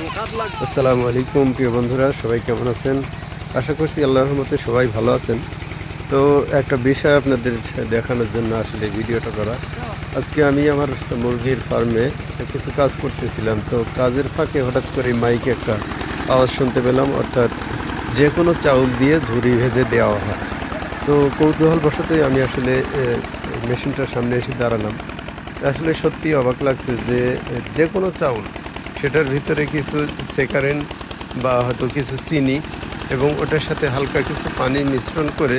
আসসালামু আলাইকুম, প্রিয় বন্ধুরা, সবাই কেমন আছেন? আশা করছি আল্লাহর রহমতে সবাই ভালো আছেন। তো একটা বিষয় আপনাদের দেখানোর জন্য আসলে ভিডিওটা করা। আজকে আমি আমার মুরগির ফার্মে কিছু কাজ করতেছিলাম। তো কাজের ফাঁকে হঠাৎ করে মাইকে একটা আওয়াজ শুনতে পেলাম, অর্থাৎ যে কোনো চাউল দিয়ে ঝুড়ি ভেজে দেওয়া হয়। তো কৌতূহলবশতই আমি আসলে মেশিনটার সামনে এসে দাঁড়ালাম। আসলে সত্যি অবাক লাগছে যে যে কোনো চাউল সেটার ভিতরে কিছু সেকারেন বা হয়তো কিছু চিনি এবং ওটার সাথে হালকা কিছু পানি মিশ্রণ করে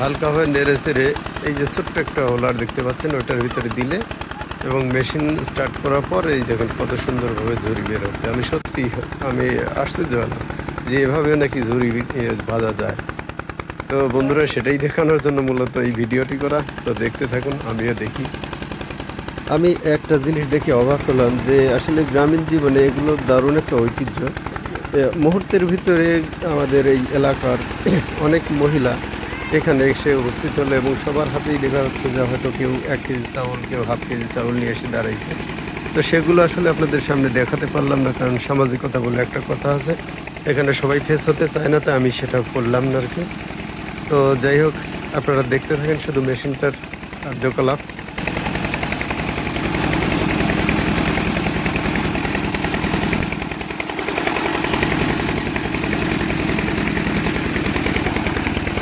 হালকাভাবে নেড়ে চেড়ে এই যে ছোট্ট একটা হোলার দেখতে পাচ্ছেন, ওটার ভিতরে দিলে এবং মেশিন স্টার্ট করার পর এই দেখেন কত সুন্দরভাবে ঝুড়ি বের হচ্ছে। আমি সত্যি, আমি আশ্চর্য হলাম যে এভাবেও নাকি ঝুড়ি ভাজা যায়। তো বন্ধুরা, সেটাই দেখানোর জন্য মূলত এই ভিডিওটি করা। তো দেখতে থাকুন, আমিও দেখি। আমি একটা জিনিস দেখে অবাক হলাম যে আসলে গ্রামীণ জীবনে এগুলো দারুণ একটা ঐতিহ্য। মুহূর্তের ভিতরে আমাদের এই এলাকার অনেক মহিলা এখানে এসে উপস্থিত হলো এবং সবার হাতেই দেখা যাচ্ছে যে হয়তো কেউ এক কেজি চাউল, কেউ হাফ কেজি চাউল নিয়ে এসে দাঁড়াইছে। তো সেগুলো আসলে আপনাদের সামনে দেখাতে পারলাম না, কারণ সামাজিকতা বলে একটা কথা আছে। এখানে সবাই ফেস হতে চায় না, তো আমি সেটা করলাম না আর কি। তো যাই হোক, আপনারা দেখতে থাকেন শুধু মেশিনটার কার্যকলাপ।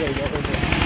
Dari.